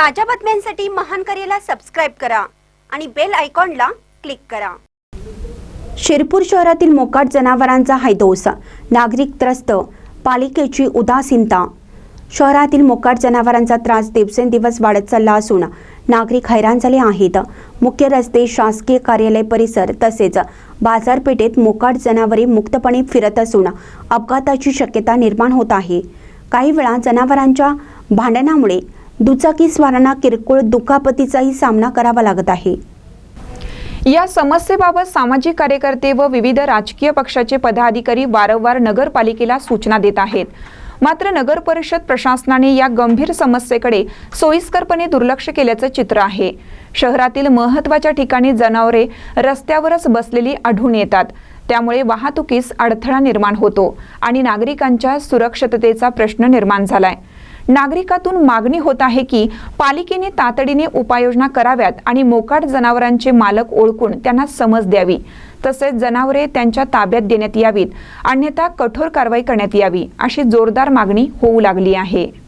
ताज्या बातम्यांसाठी महान करेला सबस्क्राईब करा आणि बेल आयकॉनला क्लिक करा. शिरपूर शहरातील मोकाट जनावरांचा हैदोस नागरिक त्रस्त पालिकेची उदासीनता. शहरातील मोकाट जनावरांचा त्रास दिवसेंदिवस वाढत चालला असून नागरिक हैराण झाले आहेत. मुख्य रस्ते शासकीय कार्यालय परिसर तसेच बाजारपेठेत मोकाट जनावरे मुक्तपणे फिरत असून अपघाताची शक्यता निर्माण होत आहे. काही वेळा जनावरांच्या भांडणामुळे दुचाकीस्वारांना किरकोळ दुखापतीचाही सामना करावा लागत आहे. या समस्येबाबत सामाजिक कार्यकर्ते व विविध राजकीय पक्षाचे पदाधिकारी वारंवार नगरपालिकेला सूचना देत आहेत. मात्र नगर परिषद प्रशासनाने या गंभीर समस्येकडे सोयीस्करपणे दुर्लक्ष केल्याचं चित्र आहे. शहरातील महत्त्वाच्या ठिकाणी जनावरे रस्त्यावरच बसलेली आढळून येतात. त्यामुळे वाहतुकीस अडथळा निर्माण होतो आणि नागरिकांच्या सुरक्षिततेचा प्रश्न निर्माण झालाय. नागरिकातून मागणी होत आहे की पालिकेने तातडीने उपाययोजना कराव्यात आणि मोकाट जनावरांचे मालक ओळखून त्यांना समज द्यावी. तसेच जनावरे त्यांच्या ताब्यात देण्यात यावीत. अन्यथा कठोर कारवाई करण्यात यावी अशी जोरदार मागणी होऊ लागली आहे.